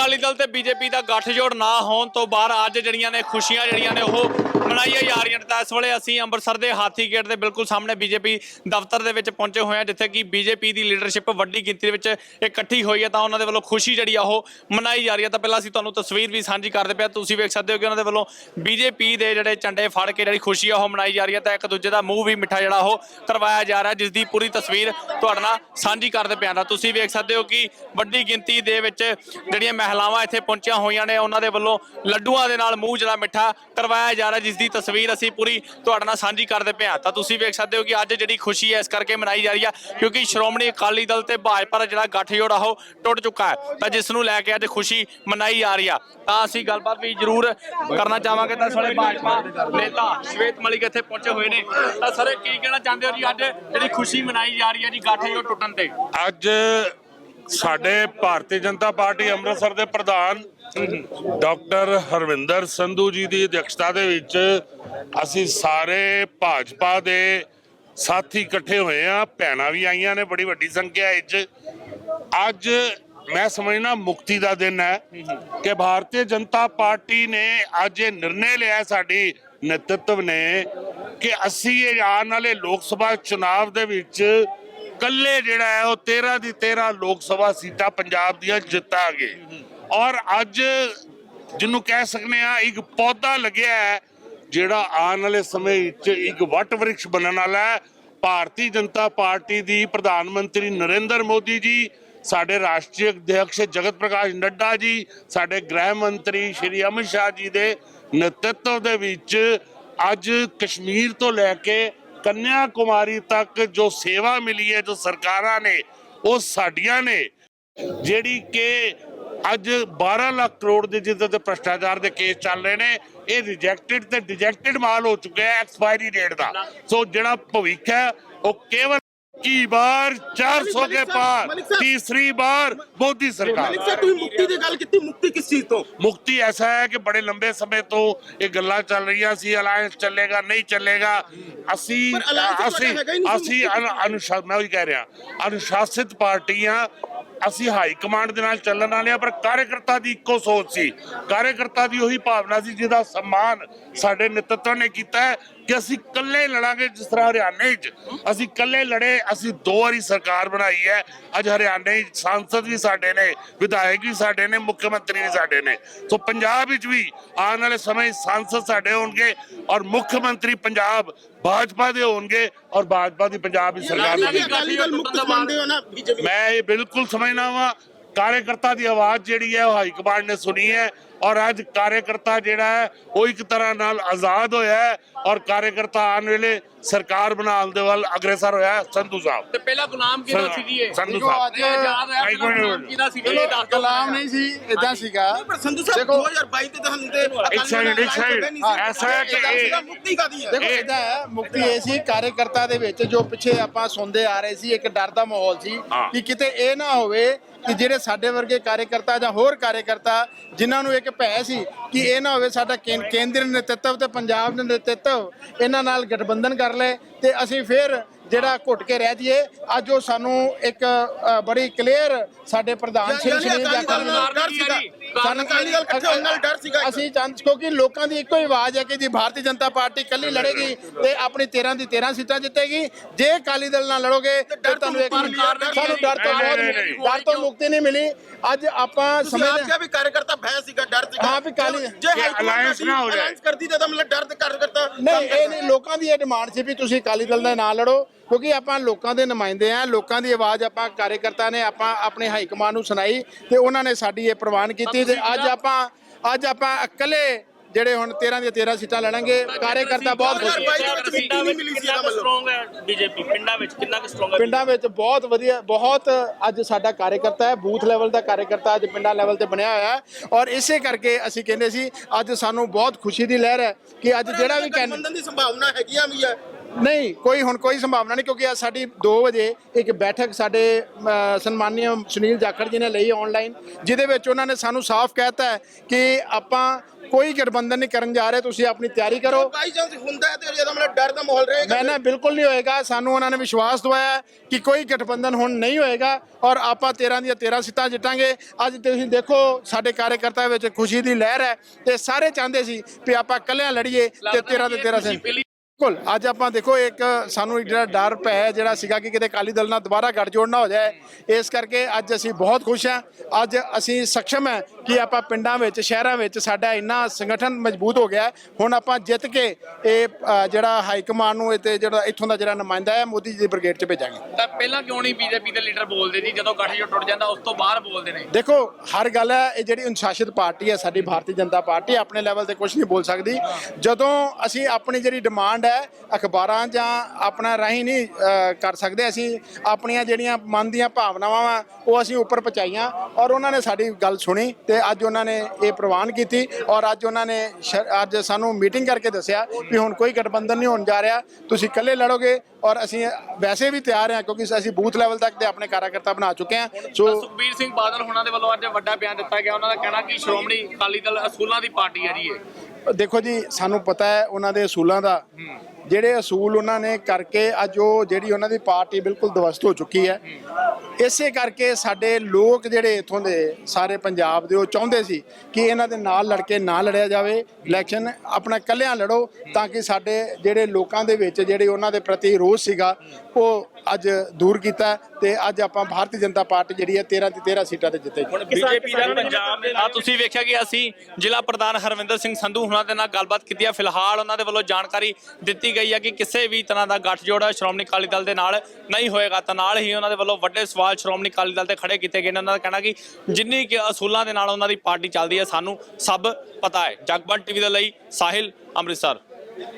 ਅਕਾਲੀ ਦਲ ਤੇ ਬੀਜੇਪੀ ਦਾ ਗੱਠਜੋੜ ਨਾ ਹੋਣ ਤੋਂ ਬਾਅਦ ਅੱਜ ਜਿਹੜੀਆਂ ਨੇ ਖੁਸ਼ੀਆਂ ਜਿਹੜੀਆਂ ਨੇ ਉਹ ਮਨਾਈਆਂ ਜਾ ਰਹੀਆਂ ਨੇ। ਤਾਂ ਇਸ ਵੇਲੇ ਅਸੀਂ ਅੰਮ੍ਰਿਤਸਰ ਦੇ ਹਾਥੀ ਗੇਟ ਦੇ ਬਿਲਕੁਲ ਸਾਹਮਣੇ ਬੀਜੇਪੀ ਦਫ਼ਤਰ ਦੇ ਵਿੱਚ ਪਹੁੰਚੇ ਹੋਏ ਹਾਂ, ਜਿੱਥੇ ਕਿ ਬੀਜੇਪੀ ਦੀ ਲੀਡਰਸ਼ਿਪ ਵੱਡੀ ਗਿਣਤੀ ਦੇ ਵਿੱਚ ਇਕੱਠੀ ਹੋਈ ਹੈ। ਤਾਂ ਉਹਨਾਂ ਦੇ ਵੱਲੋਂ ਖੁਸ਼ੀ ਜਿਹੜੀ ਆ ਉਹ ਮਨਾਈ ਜਾ ਰਹੀ ਹੈ। ਤਾਂ ਪਹਿਲਾਂ ਅਸੀਂ ਤੁਹਾਨੂੰ ਤਸਵੀਰ ਵੀ ਸਾਂਝੀ ਕਰਦੇ ਪਿਆ ਤੁਸੀਂ ਵੇਖ ਸਕਦੇ ਹੋ ਕਿ ਉਹਨਾਂ ਦੇ ਵੱਲੋਂ ਬੀਜੇਪੀ ਦੇ ਜਿਹੜੇ ਝੰਡੇ ਫੜ ਕੇ ਜਿਹੜੀ ਖੁਸ਼ੀ ਆ ਉਹ ਮਨਾਈ ਜਾ ਰਹੀ ਹੈ। ਤਾਂ ਇੱਕ ਦੂਜੇ ਦਾ ਮੂੰਹ ਵੀ ਮਿੱਠਾ ਜਿਹੜਾ ਉਹ ਕਰਵਾਇਆ ਜਾ ਰਿਹਾ ਜਿਸ ਦੀ ਪੂਰੀ ਤਸਵੀਰ ਤੁਹਾਡੇ ਨਾਲ ਸਾਂਝੀ ਕਰਦੇ ਪਿਆ ਤੁਸੀਂ ਵੇਖ ਸਕਦੇ ਹੋ ਕਿ ਵੱਡੀ ਗਿਣਤੀ ਦੇ ਵਿੱਚ ਜਿਹੜੀਆਂ ਮਹਿਲਾਵਾਂ ਇੱਥੇ ਪਹੁੰਚੀਆਂ ਹੋਈਆਂ ਨੇ। ਉਹਨਾਂ ਦੇ ਵੱਲੋਂ ਲੱਡੂਆਂ ਦੇ ਨਾਲ ਮੂੰਹ ਜਿਹੜਾ ਮਿੱਠਾ ਕਰਵਾਇਆ ਜਾ ਰਿਹਾ ਜਿਸ ਦੀ ਤਸਵੀਰ ਅਸੀਂ ਪੂਰੀ ਤੁਹਾਡੇ ਨਾਲ ਸਾਂਝੀ ਕਰਦੇ ਪਿਆ ਤਾਂ ਤੁਸੀਂ ਵੇਖ ਸਕਦੇ ਹੋ ਕਿ ਅੱਜ ਜਿਹੜੀ ਖੁਸ਼ੀ ਹੈ, ਇਸ ਕਰਕੇ ਮਨਾਈ ਜਾ ਰਹੀ ਆ ਕਿਉਂਕਿ ਸ਼੍ਰੋਮਣੀ ਅਕਾਲੀ ਦਲ ਤੇ ਭਾਜਪਾ ਦਾ ਜਿਹੜਾ ਗੱਠਜੋੜ ਆ, ਉਹ ਟੁੱਟ ਚੁੱਕਾ ਹੈ। ਤਾਂ ਜਿਸ ਨੂੰ ਲੈ ਕੇ ਅੱਜ ਖੁਸ਼ੀ ਮਨਾਈ ਜਾ ਰਹੀ ਆ। ਤਾਂ ਅਸੀਂ ਗੱਲਬਾਤ ਵੀ ਜ਼ਰੂਰ ਕਰਨਾ ਚਾਹਾਂਗੇ। ਤਾਂ ਸਾਡੇ ਭਾਜਪਾ ਨੇਤਾ ਸ਼ਵੇਤ ਮਲਿਕ ਇੱਥੇ ਪਹੁੰਚੇ ਹੋਏ ਨੇ। ਤਾਂ ਸਰ, ਕੀ ਕਹਿਣਾ ਚਾਹੁੰਦੇ ਹੋ ਜੀ? ਅੱਜ ਜਿਹੜੀ ਖੁਸ਼ੀ ਮਨਾਈ ਜਾ ਰਹੀ ਹੈ ਜੀ, ਗੱਠਜੋੜ ਟੁੱਟਣ ਤੇ। ਅੱਜ ਸਾਡੇ ਭਾਰਤੀ ਜਨਤਾ ਪਾਰਟੀ ਅੰਮ੍ਰਿਤਸਰ ਦੇ ਪ੍ਰਧਾਨ ਡਾਕਟਰ ਹਰਵਿੰਦਰ ਸੰਧੂ ਜੀ ਦੀ ਅਧਿਕਸ਼ਤਾ ਦੇ ਵਿੱਚ ਅਸੀਂ ਸਾਰੇ ਭਾਜਪਾ ਦੇ ਸਾਥੀ ਇਕੱਠੇ ਹੋਏ ਆ ਭੈਣਾਂ ਵੀ ਆਈਆਂ ਨੇ ਬੜੀ ਵੱਡੀ ਸੰਖਿਆ ਵਿੱਚ। ਅੱਜ ਮੈਂ ਸਮਝਣਾ ਮੁਕਤੀ ਦਾ ਦਿਨ ਹੈ ਕਿ ਭਾਰਤੀ ਜਨਤਾ ਪਾਰਟੀ ਨੇ ਅੱਜ ਇਹ ਨਿਰਣੇ ਲਿਆ ਸਾਡੀ ਨੇਤਰਤਵ ਨੇ ਕਿ ਅਸੀਂ ਇਹ ਆਉਣ ਵਾਲੇ ਲੋਕ ਸਭਾ ਚੁਣਾਵ ਦੇ ਵਿੱਚ ਕੱਲੇ ਜਿਹੜਾ ਹੈ ਉਹ 13 ਦੀ 13 ਲੋਕ ਸਭਾ ਸੀਟਾਂ ਪੰਜਾਬ ਦੀਆਂ ਜਿੱਤਾਂਗੇ। ਔਰ ਅੱਜ ਜਿਹਨੂੰ ਕਹਿ ਸਕਨੇ ਆ ਇੱਕ ਪੌਦਾ ਲੱਗਿਆ ਹੈ, ਜਿਹੜਾ ਆਉਣ ਵਾਲੇ ਸਮੇਂ ਵਿੱਚ ਇੱਕ ਵੱਟ ਵ੍ਰਿਕਸ਼ ਬਣਨ ਵਾਲਾ ਹੈ। ਭਾਰਤੀ ਜਨਤਾ ਪਾਰਟੀ ਦੀ ਪ੍ਰਧਾਨ ਮੰਤਰੀ ਨਰਿੰਦਰ ਮੋਦੀ ਜੀ, ਸਾਡੇ ਰਾਸ਼ਟਰੀ ਅਧਿਕਸ਼ ਜਗਤ ਪ੍ਰਕਾਸ਼ ਨੱਡਾ ਜੀ, ਸਾਡੇ ਗ੍ਰਹਿ ਮੰਤਰੀ ਸ਼੍ਰੀ ਅਮਿਤ ਸ਼ਾਹ ਜੀ ਦੇ ਨੇਤਰਤਵ ਦੇ ਵਿੱਚ ਅੱਜ ਕਸ਼ਮੀਰ ਤੋਂ ਲੈ ਕੇ ਕੰਨਿਆ ਕੁਮਾਰੀ ਤੱਕ ਜੋ ਸੇਵਾ ਮਿਲੀ ਹੈ, ਜੋ ਸਰਕਾਰਾਂ ਨੇ, ਉਹ ਸਾਡੀਆਂ ਨੇ, ਜਿਹੜੀ ਕਿ ਅੱਜ 12 ਲੱਖ ਕਰੋੜ ਦੇ ਜਿਹਦੇ ਤੇ ਭ੍ਰਸ਼ਟਾਚਾਰ ਦੇ ਕੇਸ ਚੱਲ ਰਹੇ ਨੇ, ਇਹ ਰਿਜੈਕਟਡ ਤੇ ਡਿਜੈਕਟਡ ਮਾਲ ਹੋ ਚੁੱਕਿਆ ਐਕਸਪਾਇਰੀ ਡੇਟ ਦਾ। ਸੋ ਜਿਹੜਾ ਭਵਿੱਖ ਹੈ, ਉਹ ਕੇਵਲ ਕੀ ਬਾਰ 400 ਕੇ ਪਾਰ ਤੀਸਰੀ ਬਾਰ ਮੋਦੀ ਸਰਕਾਰ ਮਲਿਕ ਸਾਹਿਬ ਤੁਸੀਂ ਮੁਕਤੀ ਦੀ ਗੱਲ ਕੀਤੀ ਮੁਕਤੀ ਕਿਸ ਚੀਜ਼ ਤੋਂ ਮੁਕਤੀ ਐਸਾ ਹੈ ਕਿ ਬੜੇ ਲੰਬੇ ਸਮੇਂ ਤੋਂ ਇਹ ਗੱਲਾਂ ਚੱਲ ਰਹੀਆਂ ਸੀ ਅਲਾਈਅੰਸ ਚੱਲੇਗਾ ਨਹੀਂ ਚੱਲੇਗਾ ਅਸੀਂ ਅਸੀਂ ਅਸੀਂ ਅਨ- ਅਨੁਸ਼ਾ ਮੈਂ ਉਹੀ ਕਹਿ ਰਿਹਾ ਅਨੁਸ਼ਾਸਿਤ ਪਾਰਟੀਆਂ ਅਸੀਂ ਹਾਈ ਕਮਾਂਡ ਦੇ ਨਾਲ ਚੱਲਣ ਵਾਲੇ ਆ ਪਰ ਕਾਰਜਕਰਤਾ ਦੀ ਇੱਕੋ ਸੋਚ ਸੀ ਕਾਰਜਕਰਤਾ ਦੀ ਉਹੀ ਭਾਵਨਾ ਸੀ ਜਿਹਦਾ ਸਨਮਾਨ ਸਾਡੇ ਨੇਤਰਤਵ ਨੇ ਕੀਤਾ ਹੈ ਕਿ ਅਸੀਂ ਇਕੱਲੇ ਲੜਾਂਗੇ ਜਿਸ ਤਰ੍ਹਾਂ ਹਰਿਆਣੇ 'ਚ। ਅਸੀਂ ਇਕੱਲੇ ਲੜੇ ਅਸੀਂ ਦੋ ਵਾਰੀ ਸਰਕਾਰ ਬਣਾਈ ਹੈ। ਅੱਜ ਹਰਿਆਣੇ ਸਾਂਸਦ ਵੀ ਸਾਡੇ ਨੇ ਵਿਧਾਇਕ ਵੀ ਸਾਡੇ ਨੇ ਮੁੱਖ ਮੰਤਰੀ ਵੀ ਸਾਡੇ ਨੇ। ਸੋ ਪੰਜਾਬ ਵਿੱਚ ਵੀ ਆਉਣ ਵਾਲੇ ਸਮੇਂ ਸਾਂਸਦ ਸਾਡੇ ਹੋਣਗੇ ਔਰ ਮੁੱਖ ਮੰਤਰੀ ਪੰਜਾਬ ਭਾਜਪਾ ਦੇ ਹੋਣਗੇ ਔਰ ਭਾਜਪਾ ਦੀ ਪੰਜਾਬ ਦੀ ਸਰਕਾਰ ਤੁਸੀਂ ਬਣੇਗੀ। ਅਕਾਲੀ ਦਲ ਮੁਕਤ ਮੰਨਦੇ ਹੋ ਨਾ ਬੀਜੇਪੀ ਮੈਂ ਇਹ ਬਿਲਕੁਲ ਸਮਝਣਾ ਵਾਂ। ਕਾਰਜਕਰਤਾ ਦੀ ਆਵਾਜ਼ ਜਿਹੜੀ ਹੈ ਉਹ ਹਾਈ ਕਮਾਂਡ ਨੇ ਸੁਣੀ ਹੈ। ਔਰ ਅੱਜ ਕਾਰਜਕਰਤਾ ਜਿਹੜਾ ਹੈ ਉਹ ਇੱਕ ਤਰ੍ਹਾਂ ਨਾਲ ਆਜ਼ਾਦ ਹੋਇਆ ਹੈ ਔਰ ਕਾਰਜਕਰਤਾ ਆਉਣ ਵੇਲੇ ਸਰਕਾਰ ਬਣਾਉਣ ਦੇ ਵੱਲ ਅਗਰਸਰ ਹੋਇਆ ਹੈ ਸੰਧੂ ਸਾਹਿਬ। ਤੇ ਪਹਿਲਾ ਗੁਲਾਮ ਕਿਹਦਾ ਸੀ ਜੀ ਇਹ? ਸੰਧੂ ਸਾਹਿਬ। ਯਾਦ ਹੈ ਗੁਲਾਮ ਕਿਹਦਾ ਸੀ? ਇਹ ਦੱਸ ਨਹੀਂ ਸੀ ਇਦਾਂ ਸੀਗਾ। ਪਰ ਸੰਧੂ ਸਾਹਿਬ ਦੇਖੋ- 2022 ਤੇ ਤਾਂ ਹੰਦੇ ਇੱਕ second, ਇੱਕ। ਐਸਾ ਹੈ ਕਿ ਇਹ- ਮੁਕਤੀ ਕਾਦੀ ਹੈ? ਦੇਖੋ ਇਦਾਂ ਹੈ ਮੁਕਤੀ ਇਹ ਸੀ ਕਾਰਜਕਰਤਾ ਦੇ ਵਿੱਚ ਜੋ ਪਿੱਛੇ ਆਪਾਂ ਸੁਣਦੇ ਆ ਰਹੇ ਸੀ ਇੱਕ ਡਰ ਦਾ ਮਾਹੌਲ ਸੀ। ਕਿ ਕਿਤੇ ਇਹ ਨਾ ਹੋਵੇ ਕਿ ਜਿਹੜੇ ਸਾਡੇ ਵਰਗੇ ਕਾਰਜਕਰਤਾ ਜਾਂ ਹੋਰ ਕਾਰਜਕਰਤਾ ਜਿਨ੍ਹਾਂ ਨੂੰ ਇੱਕ ਭੈ ਸੀ ਕਿ ਇਹ ਨਾ ਹੋਵੇ ਸਾਡਾ ਕੇਂਦਰੀ ਨੇਤਰਤਵ ਤੇ ਪੰਜਾਬ ਦੇ ਨੇਤਰਤਵ ਇਹਨਾਂ ਨਾਲ ਗਠਬੰਧਨ ਕਰ ਲਏ ਤੇ ਅਸੀਂ ਫਿਰ ਜਿਹੜਾ ਘੁੱਟ ਕੇ ਰਹਿ ਜਾਈਏ ਅੱਜ ਉਹ ਸਾਨੂੰ ਇੱਕ ਬੜੀ ਕਲੀਅਰ ਸਾਡੇ ਪ੍ਰਧਾਨ ਸ਼੍ਰੀ ਯਾਨੀ ਸੁਨੀਲ ਅਕਾਲੀ ਦਲ ਜਾਖੜ ਨਾਲ ਡਰ ਸੀਗਾ ਸਾਨੂੰ ਅਕਾਲੀ ਦਲ ਇਕੱਠੇ ਹੋਣ ਨਾਲ ਡਰ ਸੀਗਾ ਅਸੀਂ ਚੰਦ ਕਿਉਂਕਿ ਲੋਕਾਂ ਦੀ ਇੱਕੋ ਹੀ ਆਵਾਜ਼ ਹੈ ਕਿ ਜੀ ਭਾਰਤੀ ਜਨਤਾ ਪਾਰਟੀ ਕੱਲੀ ਲੜੇਗੀ ਤੇ ਆਪਣੀ 13 ਦੀ 13 ਸੀਟਾਂ ਜਿੱਤੇਗੀ। ਜੇ ਅਕਾਲੀ ਦਲ ਨਾਲ ਲੜੋਗੇ ਤੇ ਤੁਹਾਨੂੰ ਇੱਕ। ਸਾਨੂੰ ਡਰ ਤੋਂ ਬਹੁਤ। ਡਰ ਤੋਂ ਮੁਕਤੀ ਨਹੀਂ ਮਿਲੀ। ਅੱਜ ਆਪਾਂ ਸਮਝਦੇ ਕਿਹਾ ਵੀ ਕਾਰਜਕਰਤਾ ਭੈ ਸੀਗਾ ਡਰ ਸੀਗਾ। ਹਾਂ, ਵੀ ਕਾਲੀ- ਜੇ alliance ਨਾ ਹੋ ਜਾਏ। alliance ਕਰਦੀ ਤਾਂ ਮਤਲਬ ਡਰ ਤੇ ਕਾਰਜਕਰਤਾ ਨਹੀਂ ਇਹ ਨਹੀਂ ਲੋਕਾਂ ਦੀ ਇਹ ਡਿਮਾਂਡ ਸੀ ਵੀ ਤੁਸੀਂ ਅਕਾਲੀ ਦਲ ਦੇ ਨਾਲ ਲੜੋ ਕਿਉਂਕਿ ਆਪਾਂ ਲੋਕਾਂ ਦੇ ਨੁਮਾਇੰਦੇ ਆ ਲੋਕਾਂ ਦੀ ਆਵਾਜ਼ ਆਪਾਂ ਕਾਰਜਕਰਤਾ ਨੇ ਆਪਾਂ ਆਪਣੇ ਹਾਈ ਕਮਾਂਡ ਨੂੰ ਸੁਣਾਈ ਤੇ ਉਹਨਾਂ ਨੇ ਸਾਡੀ ਇਹ ਪ੍ਰਵਾਨ ਕੀਤੀ। ਤੇ ਅੱਜ ਆਪਾਂ ਅੱਜ ਆਪਾਂ ਇਕੱਲੇ ਜਿਹੜੇ ਹੁਣ 13 ਦੀਆਂ 13 ਸੀਟਾਂ ਲੜਾਂਗੇ ਕਾਰਜਕਰਤਾ ਬਹੁਤ ਖੁਸ਼। 2022 ਦੇ ਵਿੱਚ ਸੀ ਮਤਲਬ ਸਟਰੋਂਗ ਹੈ ਬੀਜੇਪੀ? ਪਿੰਡਾਂ ਵਿੱਚ ਕਿੰਨਾ ਕੁ ਸਟਰੋਂਗ ਹੈ ਪਿੰਡਾਂ ਵਿੱਚ ਬਹੁਤ ਵਧੀਆ ਬਹੁਤ ਅੱਜ ਸਾਡਾ ਕਾਰਜਕਰਤਾ ਹੈ ਬੂਥ ਲੈਵਲ ਦਾ ਕਾਰਜਕਰਤਾ ਅੱਜ ਪਿੰਡਾਂ ਲੈਵਲ ਤੇ ਬਣਿਆ ਹੋਇਆ ਹੈ। ਔਰ ਇਸੇ ਕਰਕੇ ਅਸੀਂ ਕਹਿੰਦੇ ਸੀ ਅੱਜ ਸਾਨੂੰ ਬਹੁਤ ਖੁਸ਼ੀ ਦੀ ਲਹਿਰ ਹੈ ਕਿ ਅੱਜ ਜਿਹੜਾ ਵੀ ਕੈਂਡੀਡੇਟ ਦੀ ਸੰਭਾਵਨਾ ਹੈਗੀ ਆ ਵੀ ਹੈ। ਨਹੀਂ ਕੋਈ ਹੁਣ ਕੋਈ ਸੰਭਾਵਨਾ ਨਹੀਂ ਕਿਉਂਕਿ ਅੱਜ ਸਾਡੀ 2 ਵਜੇ ਇੱਕ ਬੈਠਕ ਸਾਡੇ ਸਨਮਾਨਯ ਸੁਨੀਲ ਜਾਖੜ ਜੀ ਨੇ ਲਈ ਆਨਲਾਈਨ ਜਿਹਦੇ ਵਿੱਚ ਉਹਨਾਂ ਨੇ ਸਾਨੂੰ ਸਾਫ਼ ਕਹਿਤਾ ਹੈ ਕਿ ਆਪਾਂ ਕੋਈ ਗਠਬੰਧਨ ਨਹੀਂ ਕਰਨ ਜਾ ਰਹੇ ਤੁਸੀਂ ਆਪਣੀ ਤਿਆਰੀ ਕਰੋ। ਬਾਈ ਚਾਂਸ ਹੁੰਦਾ ਤੇ ਇਹਦਾ ਮਤਲਬ ਡਰ ਦਾ ਮਾਹੌਲ ਰਹੇਗਾ ਮੈਂ ਨਾ ਬਿਲਕੁਲ ਨਹੀਂ ਹੋਏਗਾ ਸਾਨੂੰ ਉਹਨਾਂ ਨੇ ਵਿਸ਼ਵਾਸ ਦਵਾਇਆ ਕਿ ਕੋਈ ਗਠਬੰਧਨ ਹੁਣ ਨਹੀਂ ਹੋਏਗਾ ਔਰ ਆਪਾਂ 13 ਦੀਆਂ 13 ਸੀਟਾਂ ਜਿੱਤਾਂਗੇ। ਅੱਜ ਤੁਸੀਂ ਦੇਖੋ ਸਾਡੇ ਕਾਰਜਕਰਤਾ ਵਿੱਚ ਖੁਸ਼ੀ ਦੀ ਲਹਿਰ ਹੈ ਤੇ ਸਾਰੇ ਚਾਹੁੰਦੇ ਸੀ ਕਿ ਆਪਾਂ ਇਕੱਲਿਆਂ ਲੜੀਏ ਤੇ 13 ਤੇ 13 ਸੀਟ। ਬਿਲਕੁਲ। ਅੱਜ ਆਪਾਂ ਦੇਖੋ, ਇੱਕ ਸਾਨੂੰ ਜਿਹੜਾ ਡਰ ਪਿਆ ਜਿਹੜਾ ਸੀਗਾ ਕਿ ਕਿਤੇ ਅਕਾਲੀ ਦਲ ਨਾਲ ਦੁਬਾਰਾ ਗੱਠਜੋੜ ਨਾ ਹੋ ਜਾਏ, ਇਸ ਕਰਕੇ ਅੱਜ ਅਸੀਂ ਬਹੁਤ ਖੁਸ਼ ਹਾਂ। ਅੱਜ ਅਸੀਂ ਸક્ષਮ ਹੈ ਕਿ ਆਪਾਂ ਪਿੰਡਾਂ ਵਿੱਚ ਸ਼ਹਿਰਾਂ ਵਿੱਚ ਸਾਡਾ ਇੰਨਾ ਸੰਗਠਨ ਮਜ਼ਬੂਤ ਹੋ ਗਿਆ। ਹੁਣ ਆਪਾਂ ਜਿੱਤ ਕੇ ਇਹ ਜਿਹੜਾ ਹਾਈ ਕਮਾਂਡ ਨੂੰ ਤੇ ਜਿਹੜਾ ਇੱਥੋਂ ਦਾ ਜਿਹੜਾ ਨੁਮਾਇੰਦਾ ਹੈ ਮੋਦੀ ਜੀ ਦੀ ਬ੍ਰਿਗੇਡ 'ਚ ਭੇਜਾਂਗੇ। ਤਾਂ ਪਹਿਲਾਂ ਕਿਉਂ ਨਹੀਂ ਬੀਜੇਪੀ ਦੇ ਲੀਡਰ ਬੋਲਦੇ ਜੀ? ਜਦੋਂ ਗੱਠਜੋੜ ਟੁੱਟ ਜਾਂਦਾ ਉਸ ਤੋਂ ਬਾਅਦ ਬੋਲਦੇ ਨੇ। ਦੇਖੋ ਹਰ ਗੱਲ ਹੈ ਇਹ ਜਿਹੜੀ ਅਨੁਸ਼ਾਸਿਤ ਪਾਰਟੀ ਹੈ ਸਾਡੀ ਭਾਰਤੀ ਜਨਤਾ ਪਾਰਟੀ ਆਪਣੇ ਲੈਵਲ ਤੇ ਕੁਝ ਨਹੀਂ ਬੋਲ ਸਕਦੀ। ਜਦੋਂ ਅਸੀਂ ਆਪਣੀ ਜਿਹੜੀ ਡਿਮਾਂਡ ਹੈ ਅਖਬਾਰਾਂ ਜਾਂ ਆਪਣਾ ਰਾਹੀਂ ਨਹੀਂ ਕਰ ਸਕਦੇ ਅਸੀਂ ਆਪਣੀਆਂ ਜਿਹੜੀਆਂ ਮਨ ਦੀਆਂ ਭਾਵਨਾਵਾਂ ਉਹ ਅਸੀਂ ਉੱਪਰ ਪਹੁੰਚਾਈਆਂ। ਔਰ ਉਹਨਾਂ ਨੇ ਸਾਡੀ ਗੱਲ ਸੁਣੀ ਤੇ ਅੱਜ ਉਹਨਾਂ ਨੇ ਇਹ ਪ੍ਰਵਾਨ ਕੀਤੀ ਔਰ ਅੱਜ ਉਹਨਾਂ ਨੇ ਅੱਜ ਸਾਨੂੰ ਮੀਟਿੰਗ ਕਰਕੇ ਦੱਸਿਆ ਵੀ ਹੁਣ ਕੋਈ ਗਠਬੰਧਨ ਨਹੀਂ ਹੋਣ ਜਾ ਰਿਹਾ। ਤੁਸੀਂ ਇਕੱਲੇ ਲੜੋਗੇ ਔਰ ਅਸੀਂ ਵੈਸੇ ਵੀ ਤਿਆਰ ਹਾਂ ਕਿਉਂਕਿ ਅਸੀਂ ਬੂਥ ਲੈਵਲ ਤੱਕ ਤੇ ਆਪਣੇ ਕਾਰਜਕਰਤਾ ਬਣਾ ਚੁੱਕੇ ਹਾਂ। ਸੋ ਸੁਖਬੀਰ ਸਿੰਘ ਬਾਦਲ ਹੁਣਾਂ ਦੇ ਵੱਲੋਂ ਅੱਜ ਵੱਡਾ ਬਿਆਨ ਦਿੱਤਾ ਗਿਆ। ਉਹਨਾਂ ਦਾ ਕਹਿਣਾ ਕਿ ਸ਼੍ਰੋਮਣੀ ਅਕਾਲੀ ਦਲ ਅਸੂਲਾਂ ਦੀ ਪਾਰਟੀ ਹੈ ਜੀ ਇਹ। ਦੇਖੋ ਜੀ ਸਾਨੂੰ ਪਤਾ ਹੈ ਉਹਨਾਂ ਦੇ ਅਸੂਲਾਂ ਦਾ। ਜਿਹੜੇ ਅਸੂਲ ਉਹਨਾਂ ਨੇ ਕਰਕੇ ਅੱਜ ਉਹ ਜਿਹੜੀ ਉਹਨਾਂ ਦੀ ਪਾਰਟੀ ਬਿਲਕੁਲ ਦਵਸਤ ਹੋ ਚੁੱਕੀ ਹੈ। ਇਸੇ ਕਰਕੇ ਸਾਡੇ ਲੋਕ ਜਿਹੜੇ ਇਥੋਂ ਦੇ ਸਾਰੇ ਪੰਜਾਬ ਦੇ ਉਹ ਚਾਹੁੰਦੇ ਸੀ ਕਿ ਇਹਨਾਂ ਦੇ ਨਾਲ ਲੜ ਕੇ ਨਾ ਲੜਿਆ ਜਾਵੇ ਇਲੈਕਸ਼ਨ ਆਪਣਾ ਇਕੱਲਿਆਂ ਲੜੋ ਤਾਂ ਕਿ ਸਾਡੇ ਜਿਹੜੇ ਲੋਕਾਂ ਦੇ ਵਿੱਚ ਜਿਹੜੇ ਉਹਨਾਂ ਦੇ ਪ੍ਰਤੀ ਰੋਸ ਸੀਗਾ ਉਹ ਅੱਜ ਦੂਰ ਕੀਤਾ ਤੇ ਅੱਜ ਆਪਾਂ ਭਾਰਤੀ ਜਨਤਾ ਪਾਰਟੀ ਜਿਹੜੀ ਹੈ 13 ਤੇ 13 ਸੀਟਾਂ ਤੇ ਜਿੱਤੇ ਹੁਣ ਬੀਜੇਪੀ ਦਾ ਪੰਜਾਬ ਦੇ ਆ ਤੁਸੀਂ ਵੇਖਿਆ ਕਿ ਅਸੀਂ ਜ਼ਿਲ੍ਹਾ ਪ੍ਰਧਾਨ ਹਰਵਿੰਦਰ ਸਿੰਘ ਸੰਧੂ ਹੁਣਾਂ ਦੇ ਨਾਲ ਗੱਲਬਾਤ ਕੀਤੀ ਹੈ ਫਿਲਹਾਲ ਉਹਨਾਂ ਦੇ ਵੱਲੋਂ ਜਾਣਕਾਰੀ ਦਿੱਤੀ ਗਈ ਹੈ ਕਿ ਕਿਸੇ ਵੀ ਤਰ੍ਹਾਂ ਦਾ ਗੱਠਜੋੜ ਸ਼੍ਰੋਮਣੀ ਅਕਾਲੀ ਦਲ ਦੇ ਨਾਲ ਨਹੀਂ ਹੋਏਗਾ ਤਾਂ ਨਾਲ ਹੀ ਉਹਨਾਂ ਦੇ ਵੱਲੋਂ ਵੱਡੇ ਸਵਾਲ ਸ਼੍ਰੋਮਣੀ ਅਕਾਲੀ ਦਲ ਤੇ ਖੜੇ ਕੀਤੇ ਗਏ ਨੇ। ਉਹਨਾਂ ਦਾ ਕਹਿਣਾ ਕਿ ਜਿੰਨੀ ਕਿ ਅਸੂਲਾਂ ਦੇ ਨਾਲ ਉਹਨਾਂ ਦੀ ਪਾਰਟੀ ਚੱਲਦੀ ਹੈ, ਸਾਨੂੰ ਸਭ ਪਤਾ ਹੈ। ਜਗਬੰਦ ਟੀਵੀ ਦੇ ਲਈ ਸਾਹਿਲ ਅੰਮ੍ਰਿਤਸਰ।